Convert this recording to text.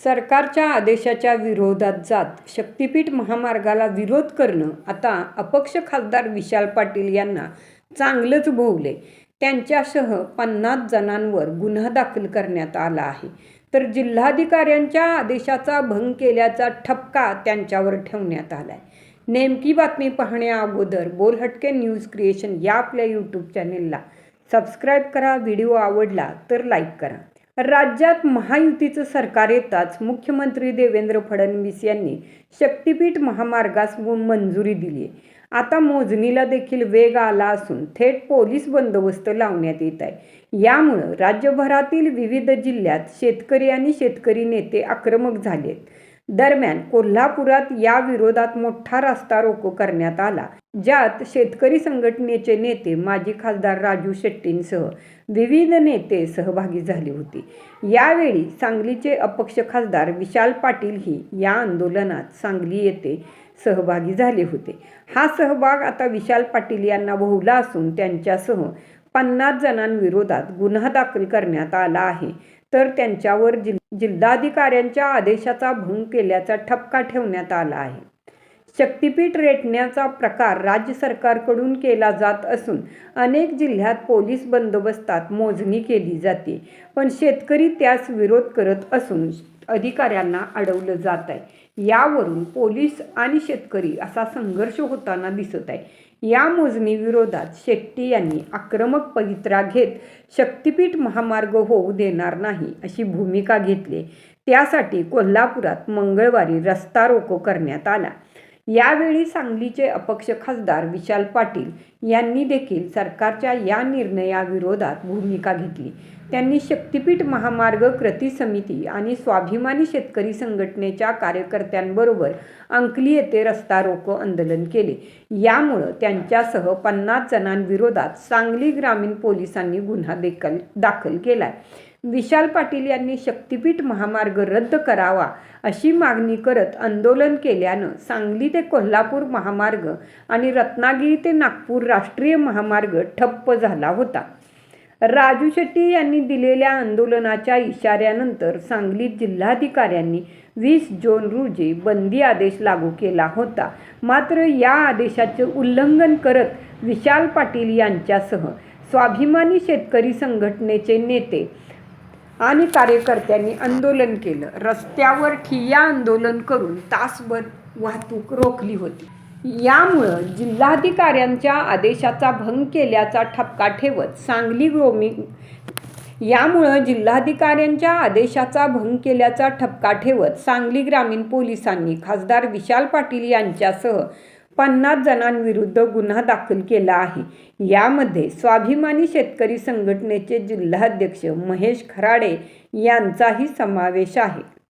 सरकारच्या आदेशाच्या विरोधात जात शक्तीपीठ महामार्गाला विरोध करणं आता अपक्ष खासदार विशाल पाटील यांना चांगलंच भोवले त्यांच्यासह पन्नास जणांवर गुन्हा दाखल करण्यात आला आहे. तर जिल्हाधिकाऱ्यांच्या आदेशाचा भंग केल्याचा ठपका त्यांच्यावर ठेवण्यात आला आहे नेमकी बातमी पाहण्या अगोदर बोलहटके न्यूज क्रिएशन या आपल्या यूट्यूब चॅनेलला सबस्क्राईब करा. व्हिडिओ आवडला तर लाईक करा. राज्यात महायुतीचं सरकार येताच मुख्यमंत्री देवेंद्र फडणवीस यांनी शक्तीपीठ महामार्गास मंजुरी दिली आहे आता मोजणीला देखील वेग आला असून थेट पोलीस बंदोबस्त लावण्यात येत आहे. यामुळं राज्यभरातील विविध जिल्ह्यात शेतकरी आणि शेतकरी नेते आक्रमक झालेत. दरम्यान कोल्हापुरात या विरोधात मोठा रास्ता रोको करण्यात आला ज्यात शेतकरी संघटनेचे नेते माजी खासदार राजू शेट्टींसह विविध नेते सहभागी झाले होते. यावेळी सांगलीचे अपक्ष खासदार विशाल पाटीलही या आंदोलनात सांगली येथे सहभागी झाले होते. हा सहभाग आता विशाल पाटील यांना भोवला असून त्यांच्यासह पन्नास जणांविरोधात गुन्हा दाखल करण्यात आला आहे. तर त्यांच्यावर जिल जिल्हाधिकाऱ्यांच्या आदेशाचा भंग केल्याचा ठपका ठेवण्यात आला आहे. शक्तीपीठ रेटण्याचा प्रकार राज्य सरकारकडून केला जात असून अनेक जिल्ह्यात पोलीस बंदोबस्तात मोजणी केली जाते पण शेतकरी त्यास विरोध करत असून अधिकाऱ्यांना अडवलं जात आहे यावरून पोलीस आणि शेतकरी असा संघर्ष होताना दिसत आहे. या मोजणी विरोधात शेट्टी यांनी आक्रमक पवित्रा घेत शक्तिपीठ महामार्ग होऊ देणार नाही अशी भूमिका घेतली. त्यासाठी कोल्हापुरात मंगळवारी रस्ता रोको करण्यात आला. यावेळी सांगलीचे अपक्ष खासदार विशाल पाटील यांनी देखील सरकारच्या या निर्णयाविरोधात भूमिका घेतली. त्यांनी शक्तीपीठ महामार्ग कृती समिती आणि स्वाभिमानी शेतकरी संघटनेच्या कार्यकर्त्यांबरोबर अंकली येथे रस्ता रोको आंदोलन केले. यामुळं त्यांच्यासह पन्नास जणांविरोधात सांगली ग्रामीण पोलिसांनी गुन्हा देखील दाखल केलाय. विशाल पाटील यांनी शक्तिपीठ महामार्ग रद्द करावा अशी मागणी करत आंदोलन केल्यानं सांगली ते कोल्हापूर महामार्ग आणि रत्नागिरी ते नागपूर राष्ट्रीय महामार्ग ठप्प झाला होता. राजू शेट्टी यांनी दिलेल्या आंदोलनाच्या इशाऱ्यानंतर सांगलीत जिल्हाधिकाऱ्यांनी वीस जून रोजी बंदी आदेश लागू केला होता. मात्र या आदेशाचे उल्लंघन करत विशाल पाटील यांच्यासह स्वाभिमानी शेतकरी संघटनेचे नेते आणि कार्यकर्त्यांनी आंदोलन केलं. रस्त्यावर ठिय्या आंदोलन करून तासभर वाहतूक रोखली होती. यामुळं जिल्हाधिकाऱ्यांच्या आदेशाचा भंग केल्याचा ठपका ठेवत सांगली ग्रोमिंग यामुळं जिल्हाधिकाऱ्यांच्या आदेशाचा भंग केल्याचा ठपका ठेवत सांगली ग्रामीण पोलिसांनी खासदार विशाल पाटील यांच्यासह पन्नास जणांविरुद्ध गुन्हा दाखल केला आहे. यामध्ये स्वाभिमानी शेतकरी संघटनेचे जिल्हाध्यक्ष महेश खराडे यांचाही समावेश आहे.